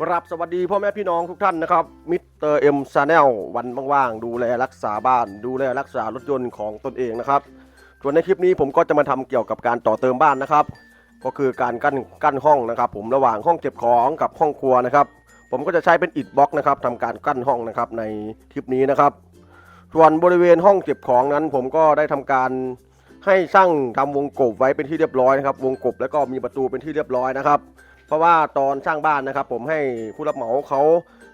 ครับสวัสดีพ่อแม่พี่น้องทุกท่านนะครับมิสเตอร์เอ็มซาแนลวันว่างๆ ดูแลรักษาบ้าน ดูแลรักษารถยนต์ของตนเองนะครับส่วนในคลิปนี้ผมก็จะมาทำเกี่ยวกับการต่อเติมบ้านนะครับ ก็คือการกั้นกั้นห้องนะครับ ผมระหว่างห้องเก็บของกับห้องครัวนะครับ ผมก็จะใช้เป็นอิฐบล็อกนะครับทำการกั้นห้องนะครับในคลิปนี้นะครับ ส่วนบริเวณห้องเก็บของนั้น ผมก็ได้ทำการให้ช่างทำวงกบไว้เป็นที่เรียบร้อยนะครับ วงกบแล้วก็มีประตูเป็นที่เรียบร้อยนะครับ เพราะว่าตอนสร้างบ้านนะครับผมให้ผู้รับเหมาเขา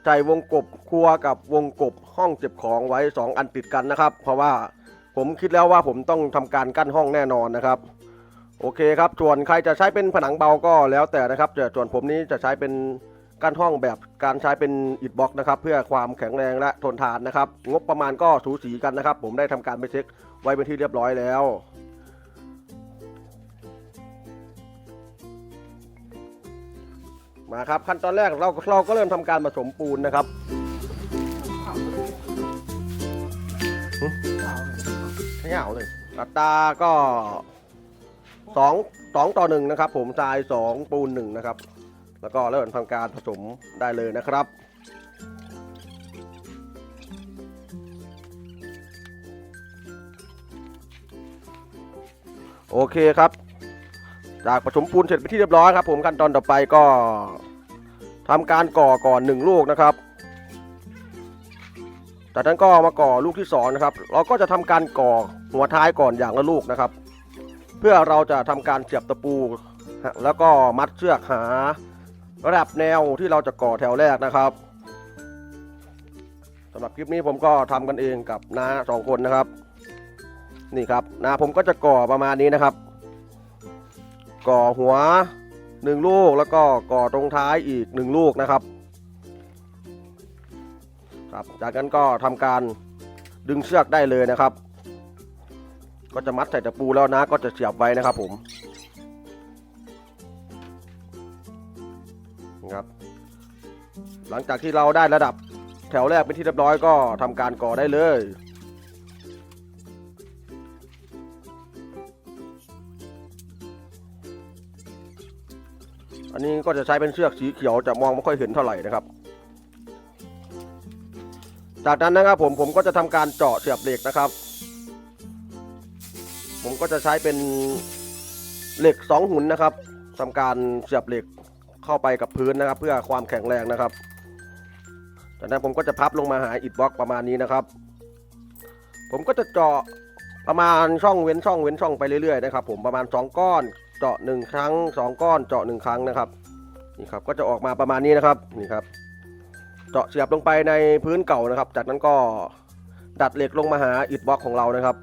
ใจวงกบครัวกับวงกบห้องเก็บของไว้ 2 อันติดกันนะครับ เพราะว่าผมคิดแล้วว่าผมต้องทำการกั้นห้องแน่นอนนะครับ โอเคครับส่วนใครจะใช้เป็นผนังเบาก็แล้วแต่นะครับแต่ส่วนผมนี้จะใช้เป็นกั้นห้องแบบการใช้เป็นอิฐบล็อกนะครับ เพื่อความแข็งแรงและทนทานนะครับ งบประมาณก็สูสีกันนะครับ ผมได้ทำการไปเช็คไว้เป็นที่เรียบร้อยแล้ว มาครับขั้นตอนแรกเราเราก็เริ่มทำการผสมปูนนะครับหึไม่เอาเลยอัตราก็สองสองต่อหนึ่งนะครับ ผมทรายสองปูนหนึ่งนะครับ แล้วก็เริ่มทำการผสมได้เลยนะครับโอเคครับ จากผสมปูนเสร็จไปที่เรียบร้อยครับ ผมขั้นตอนต่อไปก็ทำการก่อก่อนหนึ่งลูกนะครับ จากนั้นก็มาก่อลูกที่สองนะครับ เราก็จะทำการก่อหัวท้ายก่อนอย่างละลูกนะครับ เพื่อเราจะทำการเสียบตะปู แล้วก็มัดเชือกหาระดับแนวที่เราจะก่อแถวแรกนะครับสำหรับคลิปนี้ผมก็ทำกันเองกับน้าสองคนนะครับ นี่ครับนาผมก็จะก่อประมาณนี้นะครับ ก่อหัวหนึ่งลูกแล้วก็ก่อตรงท้ายอีกหนึ่งลูกนะครับครับจากนั้นก็ทำการดึงเชือกได้เลยนะครับ ก็จะมัดใส่ตะปูแล้วนะ ก็จะเสียบไว้นะครับผมครับหลังจากที่เราได้ระดับแถวแรกเป็นที่เรียบร้อยก็ทำการก่อได้เลย อันนี้ก็จะใช้เป็นเชือกสีเขียวจะมองไม่ค่อยเห็นเท่าไหร่นะครับ จากนั้นนะครับผมผมก็จะทำการเจาะเสียบเหล็กนะครับ ผมก็จะใช้เป็นเหล็กสองหุ่นนะครับทำการเสียบเหล็กเข้าไปกับพื้นนะครับ เพื่อความแข็งแรงนะครับ จากนั้นผมก็จะพับลงมาหาอิฐบล็อกประมาณนี้นะครับ ผมก็จะเจาะประมาณช่องเว้นช่องเว้นช่องไปเรื่อยๆนะครับ ผมประมาณ 2 ก้อน เจาะ 1 ครั้ง 2 ก้อนเจาะ 1 ครั้งนะครับนี่ครับก็จะออกมาประมาณนี้นะครับนี่ครับ เจาะเสียบลงไปในพื้นเก่านะครับ จากนั้นก็ดัดเหล็กลงมาหาอิฐบล็อกของเรานะครับ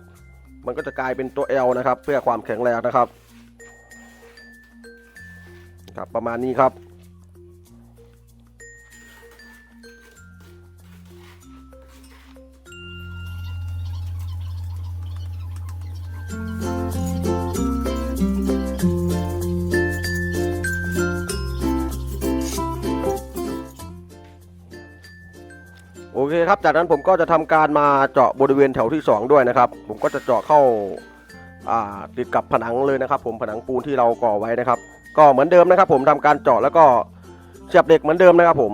มันก็จะกลายเป็นตัว L นะครับ เพื่อความแข็งแรงนะครับครับประมาณนี้ครับ ครับ จากนั้นผมก็จะทำการมาเจาะบริเวณแถวที่ 2 ด้วยนะครับ ผมก็จะเจาะเข้าติดกับผนังเลยนะครับ ผมผนังปูนที่เราก่อไว้นะครับ ก็เหมือนเดิมนะครับ ผมทำการเจาะแล้วก็เสียบเหล็กเหมือนเดิมนะครับผม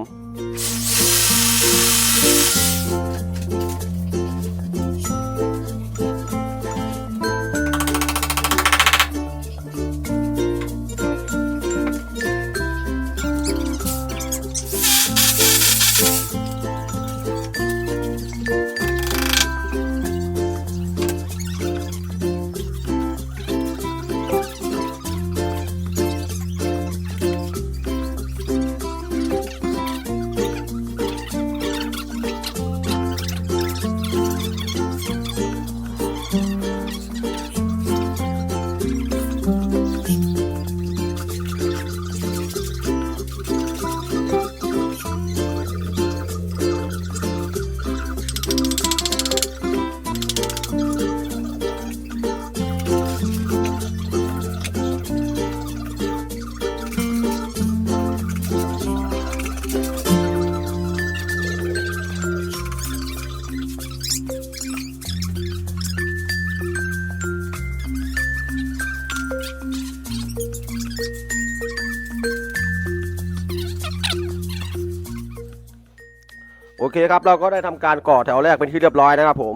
เคครับเราก็ได้ทำการก่อแถวแรกเป็นที่เรียบร้อยนะครับ ผม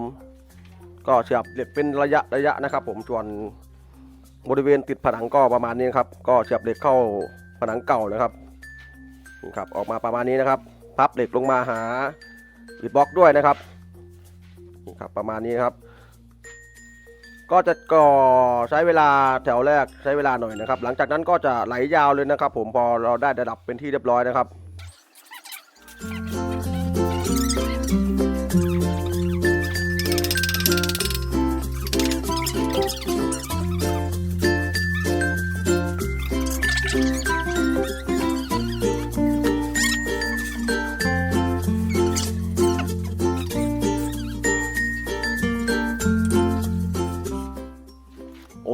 ก็เสียบเหล็กเป็นระยะระยะนะครับ ผมส่วนบริเวณติดผนังก็ประมาณนี้ครับ ก็เสียบเหล็กเข้าผนังเก่านะครับนี่ครับ ออกมาประมาณนี้นะครับ พับเหล็กลงมาหาอิฐบล็อกด้วยนะครับนี่ครับประมาณนี้ครับ ก็จะก่อใช้เวลาแถวแรกใช้เวลาหน่อยนะครับ หลังจากนั้นก็จะไหลยาวเลยนะครับ ผมพอเราได้ระดับเป็นที่เรียบร้อยนะครับ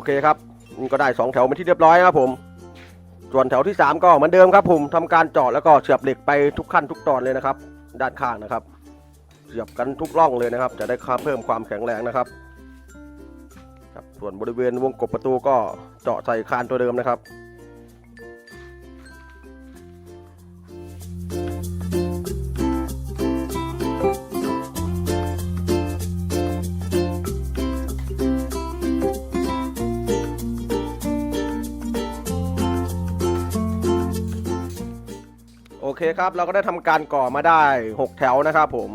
เคครับนี่ก็ได้ 2 แถวเป็นที่เรียบร้อยครับผม ส่วนแถวที่ 3 ก็เหมือนเดิมครับผมทำการเจาะแล้วก็เสียบเหล็กไปทุกขั้นทุกตอนเลยนะครับ ด้านข้างนะครับเสียบกันทุกร่องเลยนะครับ จะได้ค่าเพิ่มความแข็งแรงนะครับครับส่วนบริเวณวงกบประตูก็เจาะใส่คานตัวเดิมนะครับ เคครับ เราก็ได้ทำการก่อมาได้ 6 แถวนะครับผม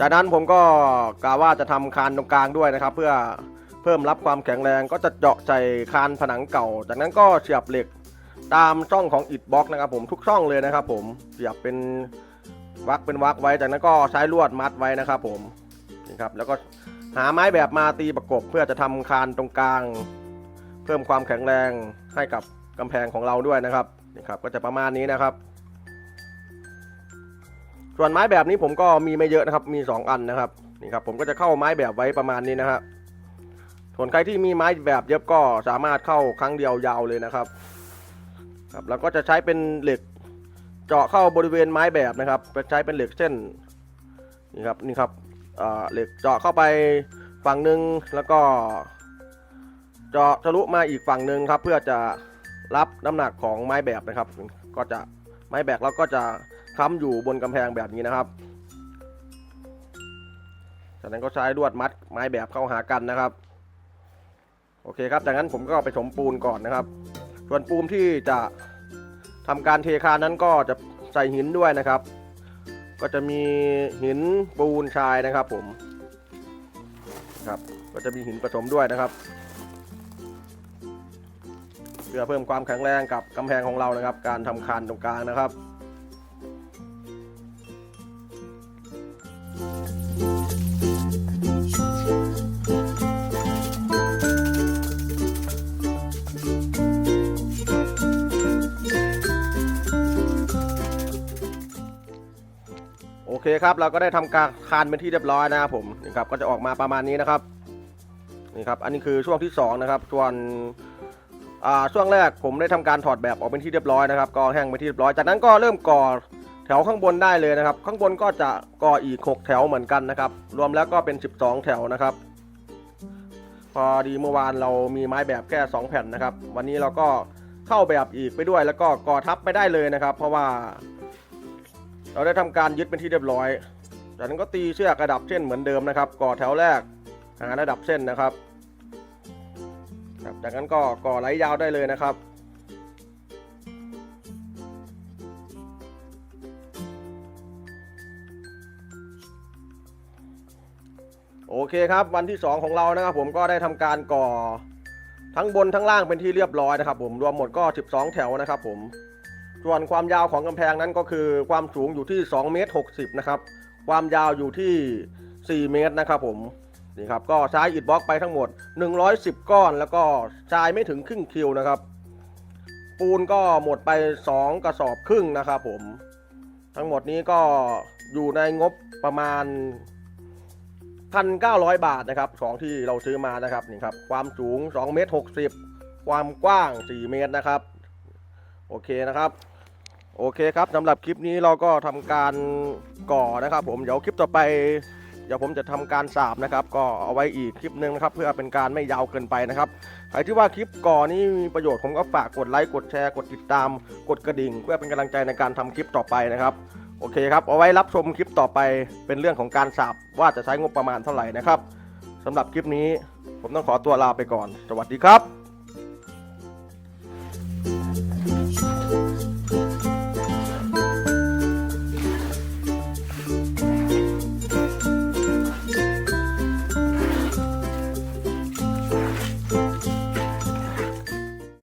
จากนั้นผมก็กะว่าจะทำคานตรงกลางด้วยนะครับ เพื่อเพิ่มรับความแข็งแรงก็จะเจาะใส่คานผนังเก่า จากนั้นก็เสียบเหล็กตามช่องของอิฐบล็อกนะครับ ผมทุกช่องเลยนะครับ ผมเสียบเป็นวักเป็นวักไว้จากนั้นก็ใช้ลวดมัดไว้นะครับ ผมนี่ครับแล้วก็หาไม้แบบมาตีประกบเพื่อจะทำคานตรงกลาง เพิ่มความแข็งแรงให้กับกำแพงของเราด้วยนะครับนี่ครับก็จะประมาณนี้นะครับ ส่วนไม้แบบนี้ผมก็มีไม่เยอะนะครับ มี 2 อันนะครับ นี่ครับ ผมก็จะเข้าไม้แบบไว้ประมาณนี้นะครับส่วนใครที่มีไม้แบบเยอะก็สามารถเข้าครั้งเดียวยาวเลยนะครับ ครับแล้วก็จะใช้เป็นเหล็กเจาะเข้าบริเวณไม้แบบนะครับใช้เป็นเหล็กเส้น นี่ครับ นี่ครับเหล็กเจาะเข้าไปฝั่งหนึ่งแล้วก็เจาะทะลุมาอีกฝั่งหนึ่งครับ เพื่อจะรับน้ำหนักของไม้แบบนะครับ ก็จะไม้แบบแล้วก็จะ ค้ำอยู่บนกำแพงแบบนี้นะครับ จากนั้นก็ใช้ลวดมัดไม้แบบเข้าหากันนะครับ โอเคครับ จากนั้นผมก็ไปถมปูนก่อนนะครับ ส่วนปูนที่จะทำการเทคานนั้นก็จะใส่หินด้วยนะครับ ก็จะมีหินปูนชายนะครับ ผม ครับ ก็จะมีหินผสมด้วยนะครับเพื่อเพิ่มความแข็งแรงกับกำแพงของเรานะครับ การทำคานตรงกลางนะครับ เคครับเราก็ได้ทำการคานเป็นที่เรียบร้อยนะครับผมนี่ครับก็จะออกมาประมาณนี้นะครับนี่ครับอันนี้คือช่วงที่สองนะครับส่วนอ่าช่วงแรกผมได้ทำการถอดแบบออกเป็นที่เรียบร้อยนะครับก็แห้งเป็นที่เรียบร้อยจากนั้นก็เริ่มก่อแถวข้างบนได้เลยนะครับ ข้างบนก็จะก่ออีก 6 แถวเหมือนกันนะครับ รวมแล้วก็เป็น 12 แถวนะครับ พอดีเมื่อวานเรามีไม้แบบแค่ 2 แผ่นนะครับ วันนี้เราก็เข้าแบบอีกไปด้วยแล้วก็ก่อทับไปได้เลยนะครับ เพราะว่า เราได้ทำการยึดเป็นที่เรียบร้อย จากนั้นก็ตีเชือกระดับเส้นเหมือนเดิมนะครับ ก่อแถวแรกหาระดับเส้นนะครับครับจากนั้นก็ก่อไหลยาวได้เลยนะครับโอเคครับวันที่ 2 ของเรานะครับผมก็ได้ทำการก่อทั้งบนทั้งล่างเป็นที่เรียบร้อยนะครับผมรวมหมดก็ 12 แถวนะครับผม ส่วนความยาวของกำแพงนั้นก็คือความสูงอยู่ที่2เมตร60นะครับ ความยาวอยู่ที่ 4 เมตรนะครับผม นี่ครับ ก็ใช้อิฐบล็อกไปทั้งหมด 110 ก้อน แล้วก็ทรายไม่ถึงครึ่งคิวนะครับ ปูนก็หมดไป 2 กระสอบครึ่งนะครับผม ทั้งหมดนี้ก็อยู่ในงบประมาณ 1,900 บาทนะครับของที่เราซื้อมานะครับ นี่ครับ ความสูง2เมตร60 ความกว้าง 4 เมตรนะครับ โอเคนะครับ โอเคครับสำหรับคลิปนี้เราก็ทำการก่อนะครับ ผมเดี๋ยวคลิปต่อไปเดี๋ยวผมจะทำการสาบนะครับ ก็เอาไว้อีกคลิปหนึ่งนะครับ เพื่อเป็นการไม่ยาวเกินไปนะครับใครที่ว่าคลิปก่อนี้มีประโยชน์ผมก็ฝากกดไลค์กดแชร์กดติดตาม กดกระดิ่ง เพื่อเป็นกำลังใจในการทำคลิปต่อไปนะครับ โอเคครับ เอาไว้รับชมคลิปต่อไปเป็นเรื่องของการสาบว่าจะใช้งบประมาณเท่าไหร่นะครับสำหรับคลิปนี้ ผมต้องขอตัวลาไปก่อน สวัสดีครับ